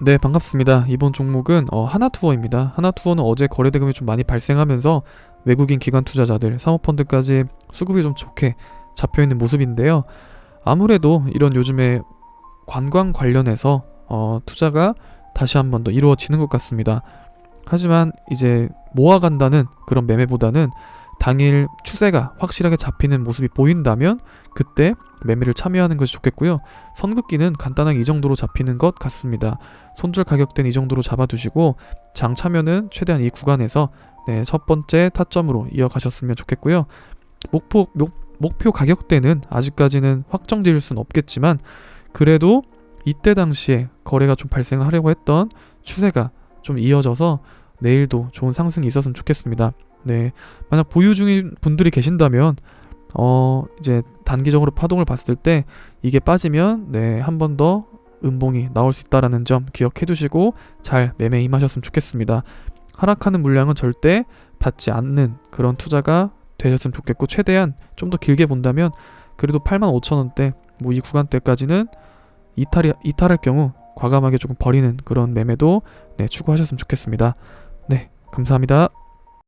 네, 반갑습니다. 이번 종목은 어, 하나투어입니다. 하나투어는 어제 거래 대금이 좀 많이 발생하면서 외국인 기관 투자자들, 사모펀드까지 수급이 좀 좋게 잡혀 있는 모습인데요. 아무래도 이런 요즘에 관광 관련해서 어, 투자가 다시 한 번 더 이루어지는 것 같습니다. 하지만 이제 모아간다는 그런 매매보다는 당일 추세가 확실하게 잡히는 모습이 보인다면 그때 매매를 참여하는 것이 좋겠고요. 선긋기는 간단하게 이 정도로 잡히는 것 같습니다. 손절 가격대는 이 정도로 잡아두시고 장 참여는 최대한 이 구간에서 네, 첫 번째 타점으로 이어가셨으면 좋겠고요. 목표 목, 목표 가격대는 아직까지는 확정 지을 수는 없겠지만 그래도 이때 당시에 거래가 좀 발생하려고 했던 추세가 좀 이어져서 내일도 좋은 상승이 있었으면 좋겠습니다. 네, 만약 보유 중인 분들이 계신다면 어 이제 단기적으로 파동을 봤을 때 이게 빠지면 네 한 번 더 음봉이 나올 수 있다라는 점 기억해 두시고 잘 매매 임하셨으면 좋겠습니다. 하락하는 물량은 절대 받지 않는 그런 투자가 되셨으면 좋겠고 최대한 좀 더 길게 본다면 그래도 85,000원대 뭐 이 구간대까지는 이탈이 이탈할 경우 과감하게 조금 버리는 그런 매매도 네, 추구하셨으면 좋겠습니다. 네, 감사합니다.